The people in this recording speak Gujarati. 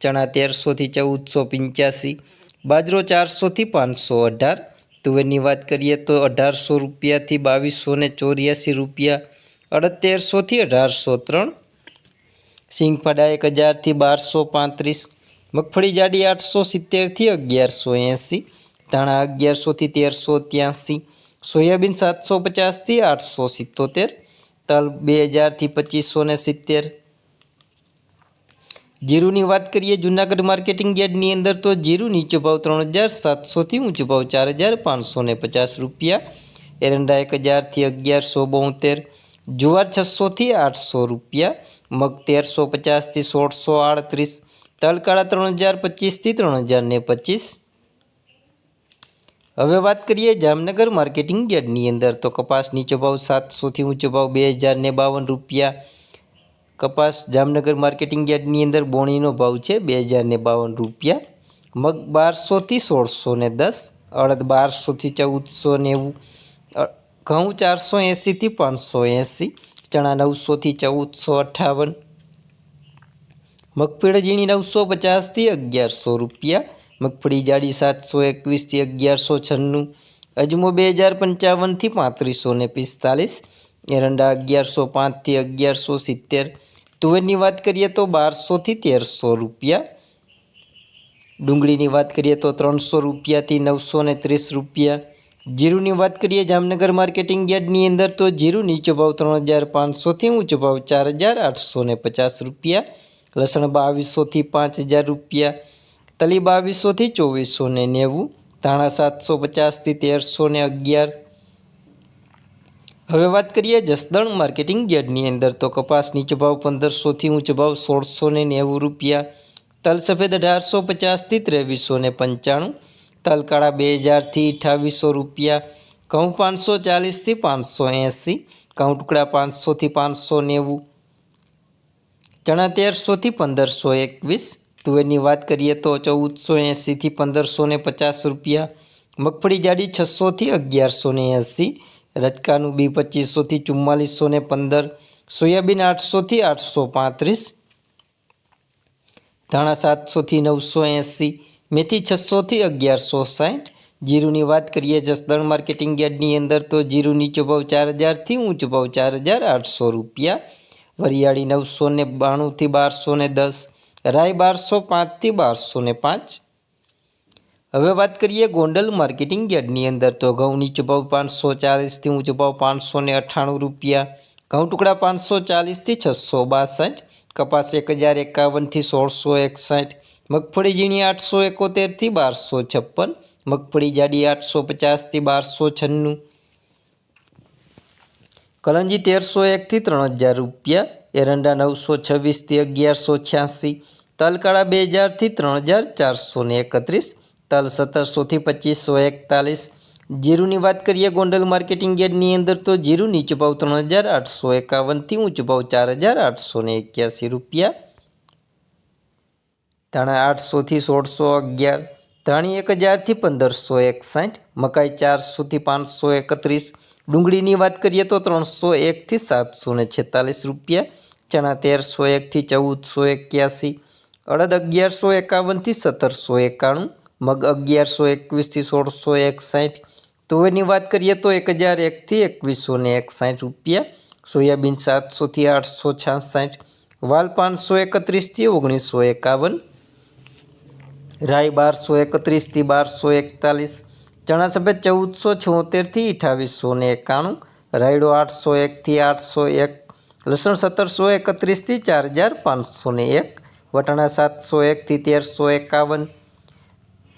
ચણા તેરસોથી ચૌદસો પંચ્યાસી, બાજરો ચારસોથી પાંચસો અઢાર. તુવેરની વાત કરીએ તો અઢારસો રૂપિયાથી બાવીસો ને ચોર્યાસી રૂપિયા, અડતેરસોથી અઢારસો ત્રણ. સિંગફાડા એક હજારથી બારસો પાંત્રીસ, મગફળી જાડી આઠસો સિત્તેરથી અગિયારસો એંસી, ધાણા અગિયારસોથી તેરસો ત્યાંસી, સોયાબીન સાતસો પચાસથી આઠસો સિત્તોતેર, તલ બે હજારથી પચીસો ને સિત્તેર જીરુની વાત કરીએ, જૂનાગઢ માર્કેટિંગ યાર્ડની અંદર તો જીરું નીચો ભાવ ત્રણ હજાર સાતસોથી ઊંચો ભાવ ચાર હજાર પાંચસો ને પચાસ રૂપિયા. એરંડા એક હજારથી અગિયારસો બોતેર. જુવાર છસોથી આઠસો રૂપિયા. મગ તેરસો પચાસથી સોળસો આડત્રીસ. તલકાળા ત્રણ હજાર પચીસથી ત્રણ હજાર ને પચીસ. હવે વાત કરીએ જામનગર માર્કેટિંગ યાર્ડની અંદર તો કપાસ નીચો ભાવ સાતસોથી ઊંચો ભાવ બે હજાર ને બાવન રૂપિયા. કપાસ જામનગર માર્કેટિંગ યાર્ડની અંદર બોણીનો ભાવ છે બે હજાર ને બાવન રૂપિયા. મગ બારસોથી સોળસો ને દસ, અડદ બારસોથી ચૌદસો નેવું ઘઉં ચારસો એંસીથી પાંચસો એંસી ચણા નવસોથી ચૌદસો અઠ્ઠાવન, મગફળી ઝીણી નવસો પચાસથી અગિયારસો રૂપિયા, મગફળી જાડી સાતસો એકવીસથી અગિયારસો છન્નું, અજમો બે હજાર પંચાવનથી પાંત્રીસો ને પિસ્તાલીસ, એરંડા અગિયારસો પાંચથી અગિયારસો સિત્તેર તુવેરની વાત કરીએ તો બારસોથી તેરસો રૂપિયા. ડુંગળીની વાત કરીએ તો ત્રણસો રૂપિયાથી નવસો ને ત્રીસ રૂપિયા. જીરુની વાત કરીએ જામનગર માર્કેટિંગ યાર્ડની અંદર તો જીરું નીચો ભાવ ત્રણ હજાર પાંચસોથી ઊંચો ભાવ ચાર હજાર આઠસો ને પચાસ રૂપિયા. લસણ બાવીસોથી પાંચ હજાર રૂપિયા. તલી બાવીસોથી ચોવીસો ને નેવું. ધાણા સાતસો પચાસથી તેરસો ને અગિયાર. હવે વાત કરીએ જસદણ માર્કેટિંગ યાર્ડની અંદર, તો કપાસ નીચો પંદરસોથી ઊંચો ભાવ સોળસો ને નેવું રૂપિયા તલ સફેદ અઢારસો પચાસથી ત્રેવીસો ને પંચાણું તલ કાળા બે હજારથી અઠાવીસો રૂપિયા, ઘઉં પાંચસો ચાલીસથી પાંચસો એંસી, ઘઉં ટુકડા પાંચસોથી પાંચસો નેવું, ચણા તેરસોથી પંદરસો એકવીસ, તુવેરની વાત કરીએ તો ચૌદસો એંસીથી પંદરસો ને પચાસ રૂપિયા, મગફળી જાડી છસોથી અગિયારસો ને એંસી રચકાનું બી પચીસોથી ચુમ્માલીસો ને પંદર, સોયાબીન આઠસોથી આઠસો પાંત્રીસ, ધાણા સાતસોથી નવસો એંસી, મેથી છસોથી અગિયારસો સાઠ. જીરુની વાત કરીએ જસદણ માર્કેટિંગ યાર્ડની અંદર તો જીરું નીચો ભાવ ચાર હજારથી ઊંચો ભાવ ચાર હજાર આઠસો રૂપિયા. વરિયાળી નવસો ને બાણુંથી બારસો ને દસ, રાય બારસો પાંચથી બારસો ને પાંચ. હવે વાત કરીએ ગોંડલ માર્કેટિંગ યાર્ડની અંદર. તો ઘઉંની નીચો પાંચસો ચાલીસથી ઊંચો પાંચસો ને અઠ્ઠાણું રૂપિયા. ઘઉં ટુકડા પાંચસો ચાલીસથી છસો બાસઠ. કપાસ એક હજાર એકાવનથી સોળસો એકસઠ. મગફળી ઝીણી આઠસો એકોતેરથી બારસો છપ્પન. મગફળી જાડી આઠસો પચાસથી બારસો છન્નું. કલંજી તેરસો એકથી ત્રણ હજાર રૂપિયા. એરંડા નવસો છવ્વીસથી અગિયારસો છ્યાસી. તલકાળા બે હજારથી ત્રણ હજાર ચારસો એકત્રીસ. તલ સત્તરસોથી પચીસસો એકતાલીસ. જીરુની વાત કરીએ ગોંડલ માર્કેટિંગ યાર્ડની અંદર તો જીરું નીચો ભાવ ત્રણ હજાર આઠસો એકાવનથી ઊંચો ભાવ ચાર હજાર આઠસો ને એક્યાસી રૂપિયા. ધાણા આઠસોથી સોળસો અગિયાર. ધાણી એક હજારથી પંદરસો એકસાઠ. મકાઈ ચારસોથી પાંચસો એકત્રીસ. ડુંગળીની વાત કરીએ તો ત્રણસો એકથી સાતસો ને છેતાલીસ રૂપિયા. ચણા તેરસો એકથી ચૌદસો એક્યાસી. અડદ અગિયારસો એકાવનથી સત્તરસો એકાણું. મગ અગિયારસો, એકવીસથી સોળસો, એકસાઠ. તુવેરની વાત કરીએ તો એક હજાર એકથી એકવીસો ને એકસાઠ રૂપિયા. સોયાબીન સાતસોથી આઠસો છાસઠ. વાલ પાંચસો એકત્રીસથી ઓગણીસો એકાવન. રાઈ બારસો એકત્રીસથી બારસો એકતાલીસ. ચણા સફેદ ચૌદસો છોતેરથી અઠાવીસો ને એકાણું. રાયડો આઠસો એકથી આઠસો એક. લસણ સત્તરસો એકત્રીસથી ચાર હજાર પાંચસો ને એક. વટાણા સાતસો એકથી તેરસો એકાવન.